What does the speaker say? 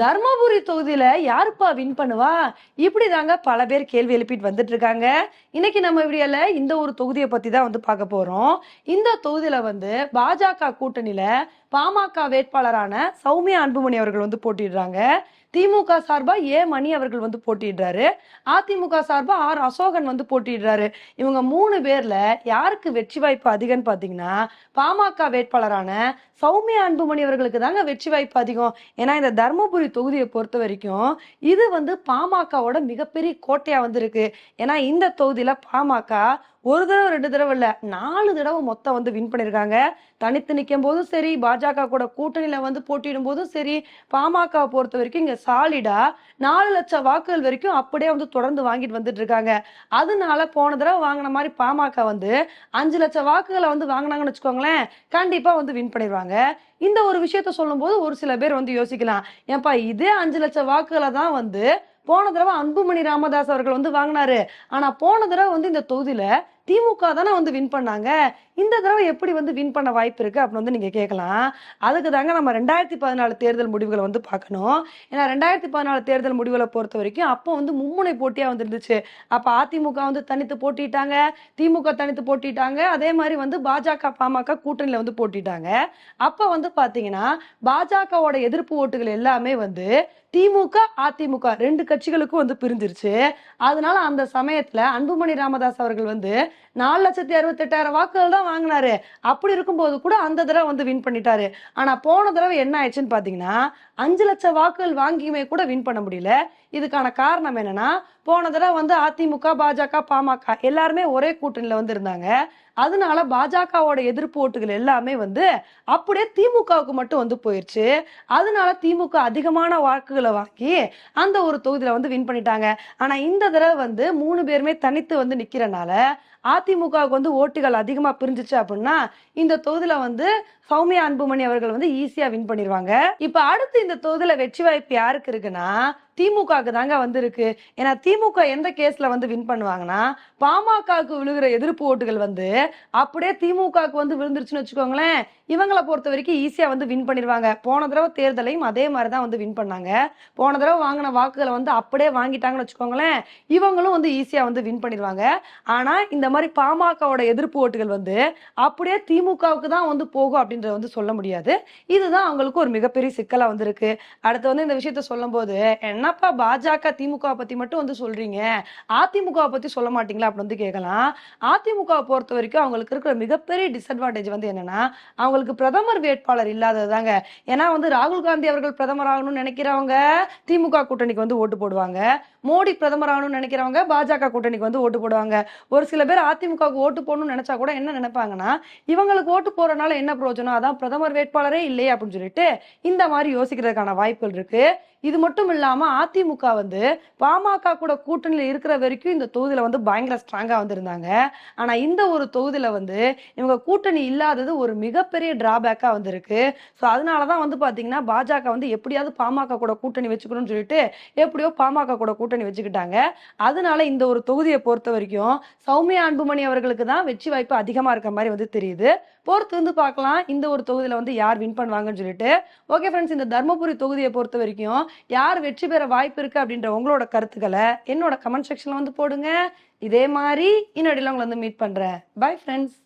தர்மபுரி தொகுதியில யாருப்பா வின் பண்ணுவா? இப்படி தாங்க பல பேர் கேள்வி எழுப்பிட்டு வந்துட்டு இருக்காங்க. இன்னைக்கு நம்ம வீடியோல இந்த ஒரு தொகுதியை பத்தி தான் வந்து பார்க்க போறோம். இந்த தொகுதியில வந்து பாஜக கூட்டணியில பாமக வேட்பாளரான சௌமியா அன்புமணி அவர்கள் வந்து போட்டிடுறாங்க திமுக சார்பா ஏ மணி அவர்கள் வந்து போட்டிடுறாரு அதிமுக சார்பா ஆர் அசோகன் வந்து போட்டிடுறாரு இவங்க மூணு பேர்ல யாருக்கு வெற்றி வாய்ப்பு அதிகம்னு பாத்தீங்கன்னா பாமக வேட்பாளரான சௌமியா அன்புமணி அவர்களுக்கு தாங்க வெற்றி வாய்ப்பு அதிகம். ஏன்னா இந்த தர்மபுரி தொகுதியை பொறுத்த வரைக்கும் இது வந்து பாமகவோட மிகப்பெரிய கோட்டையா வந்திருக்கு. ஏன்னா இந்த தொகுதியில பாமக ஒரு தடவை ரெண்டு தடவை இல்லை நாலு தடவை மொத்தம் வந்து வின் பண்ணியிருக்காங்க தனித்து நிற்கும் போதும் சரி பாஜக கூட கூட்டணியில வந்து போட்டியிடும் போதும் சரி பாமக பொறுத்த வரைக்கும் இங்க சாலிடா நாலு லட்சம் வாக்குகள் வரைக்கும் அப்படியே வந்து தொடர்ந்து வாங்கிட்டு வந்துட்டு இருக்காங்க. அதனால போன தடவை வாங்கின மாதிரி பாமக வந்து அஞ்சு லட்சம் வாக்குகளை வந்து வாங்கினாங்கன்னு வச்சுக்கோங்களேன் கண்டிப்பா வந்து வின் பண்ணிடுவாங்க. இந்த ஒரு விஷயத்த சொல்லும்போது ஒரு சில பேர் வந்து யோசிக்கலாம் ஏன்பா இதே அஞ்சு லட்சம் வாக்குகளை தான் வந்து போன தடவை அன்புமணி ராமதாஸ் அவர்கள் வந்து வாங்கினாரு. ஆனா போன தடவை வந்து இந்த தொகுதியில திமுக தானே வந்து வின் பண்ணாங்க. இந்த தடவை எப்படி வந்து வின் பண்ண வாய்ப்பு இருக்கு அப்படின்னு வந்து நீங்க கேட்கலாம். அதுக்கு தாங்க நம்ம ரெண்டாயிரத்தி பதினாலு தேர்தல் முடிவுகளை வந்து பார்க்கணும். ஏன்னா ரெண்டாயிரத்தி பதினாலு தேர்தல் முடிவுகளை பொறுத்த வரைக்கும் அப்போ வந்து மும்முனை போட்டியா வந்து இருந்துச்சு அப்ப அதிமுக வந்து தனித்து போட்டிட்டாங்க. திமுக தனித்து போட்டிட்டாங்க. அதே மாதிரி வந்து பாஜக பாமக கூட்டணியில வந்து போட்டிட்டாங்க. அப்ப வந்து பாத்தீங்கன்னா பாஜகவோட எதிர்ப்பு ஓட்டுகள் எல்லாமே வந்து திமுக அதிமுக ரெண்டு கட்சிகளுக்கும் வந்து பிரிஞ்சிருச்சு. அதனால அந்த சமயத்துல அன்புமணி ராமதாஸ் அவர்கள் வந்து நாலு லட்சத்தி அறுபத்தி எட்டாயிரம் வாக்குகள் தான் வாங்கினாரு. அப்படி இருக்கும்போது கூட அந்த தடவை வந்து வின் பண்ணிட்டாரு. ஆனா போன தடவை என்ன ஆயிடுச்சுன்னு பாத்தீங்கன்னா அஞ்சு லட்சம் வாக்குகள் வாங்கியுமே கூட வின் பண்ண முடியல. இதுக்கான காரணம் என்னன்னா போன தடவை வந்து அதிமுக பாஜக பாமக எல்லாருமே ஒரே கூட்டணியில வந்து இருந்தாங்க அதனால பாஜகவோட எதிர்ப்பு ஓட்டுகள் எல்லாமே வந்து அப்படியே திமுகவுக்கு மட்டும் வந்து போயிருச்சு. அதனால திமுக அதிகமான வாக்குகளை வாங்கி அந்த ஒரு தொகுதியில வந்து வின் பண்ணிட்டாங்க. ஆனா இந்த தடவை வந்து மூணு பேருமே தனித்து வந்து நிக்கிறனால அதிமுகவுக்கு வந்து ஓட்டுகள் அதிகமா பிரிஞ்சுச்சு அப்படின்னா இந்த தொகுதியில வந்து சௌமியா அன்புமணி அவர்கள் வந்து ஈஸியா வின் பண்ணிடுவாங்க இப்ப அடுத்து இந்த தொகுதியில வெற்றி வாய்ப்பு யாருக்கு இருக்குன்னா திமுகவுக்கு தாங்க வந்திருக்கு. ஏன்னா திமுக எந்த கேஸ்ல வந்து வின் பண்ணுவாங்கன்னா பாமகவுக்கு விழுகிற எதிர்ப்பு ஓட்டுகள் வந்து அப்படியே திமுகவுக்கு வந்து விழுந்துருச்சுன்னு வச்சுக்கோங்களேன். இவங்களை பொறுத்த வரைக்கும் ஈஸியா வந்து வின் பண்ணிடுவாங்க போன தடவை தேர்தலையும் அதே மாதிரி தான் வந்து வின் பண்ணாங்க. போன தடவை வாங்கின வாக்குகளை வந்து அப்படியே வாங்கிட்டாங்கன்னு வச்சுக்கோங்களேன். இவங்களும் வந்து ஈஸியா வந்து வின் பண்ணிடுவாங்க ஆனா இந்த மாதிரி பாமகவோட எதிர்ப்பு ஓட்டுகள் வந்து அப்படியே திமுகவுக்கு தான் வந்து போகும் அப்படின்றத வந்து சொல்ல முடியாது. இதுதான் அவங்களுக்கு ஒரு மிகப்பெரிய சிக்கலா வந்திருக்கு. அடுத்து வந்து இந்த விஷயத்த சொல்லும்போது என்னப்பா பாஜக திமுக பத்தி மட்டும் வந்து சொல்றீங்க? அதிமுக பத்தி சொல்ல மாட்டீங்களா? அப்படின்னு வந்து கேட்கலாம் அதிமுக பொறுத்த வரைக்கும் அவங்களுக்கு இருக்கிற மிகப்பெரிய டிஸ்அட்வான்டேஜ் வந்து என்னன்னா அவங்களுக்கு பிரதமர் வேட்பாளர் இல்லாததாங்க ஏன்னா வந்து ராகுல் காந்தி அவர்கள் பிரதமர் ஆகணும்னு நினைக்கிறவங்க திமுக கூட்டணிக்கு வந்து ஓட்டு போடுவாங்க. மோடி பிரதமர் ஆகணும்னு நினைக்கிறவங்க பாஜக கூட்டணிக்கு வந்து ஓட்டு போடுவாங்க. ஒரு சில பேர் அதிமுகவுக்கு ஓட்டு போடணும்னு நினைச்சா கூட என்ன நினைப்பாங்கன்னா இவங்களுக்கு ஓட்டு போறதுனால என்ன பிரயோஜனம்? அதான் பிரதமர் வேட்பாளரே இல்லையே அப்படின்னு சொல்லிட்டு இந்த மாதிரி யோசிக்கிறதுக்கான வாய்ப்புகள் இருக்கு. இது மட்டும் இல்லாம அதிமுக வந்து பாமக கூட கூட்டணியில் இருக்கிற வரைக்கும் இந்த தொகுதியில வந்து பயங்கர ஸ்ட்ராங்கா வந்திருந்தாங்க. ஆனா இந்த ஒரு தொகுதியில வந்து இவங்க கூட்டணி இல்லாதது ஒரு மிகப்பெரிய டிராபேக்கா வந்திருக்கு. ஸோ அதனாலதான் வந்து பாத்தீங்கன்னா பாஜக வந்து எப்படியாவது பாமக கூட கூட்டணி வச்சுக்கணும்னு சொல்லிட்டு எப்படியோ பாமக கூட கூட்டணி வச்சுக்கிட்டாங்க. அதனால இந்த ஒரு தொகுதியை பொறுத்த வரைக்கும் சௌமியா அன்புமணி அவர்களுக்கு தான் வெற்றி வாய்ப்பு அதிகமா இருக்க மாதிரி வந்து தெரியுது. பொறுத்து வந்து பார்க்கலாம். இந்த ஒரு தொகுதியில வந்து யார் வின் பண்ணுவாங்கன்னு சொல்லிட்டு. ஓகே ஃப்ரெண்ட்ஸ் இந்த தர்மபுரி தொகுதியை பொறுத்த வரைக்கும் யார் வெற்றி பெற வாய்ப்பு இருக்கு அப்படின்ற உங்களோட கருத்துக்களை என்னோட கமெண்ட் செக்ஷன்ல வந்து போடுங்க. இதே மாதிரி இன்னொடியில் உங்களை வந்து மீட் பண்றேன். Bye friends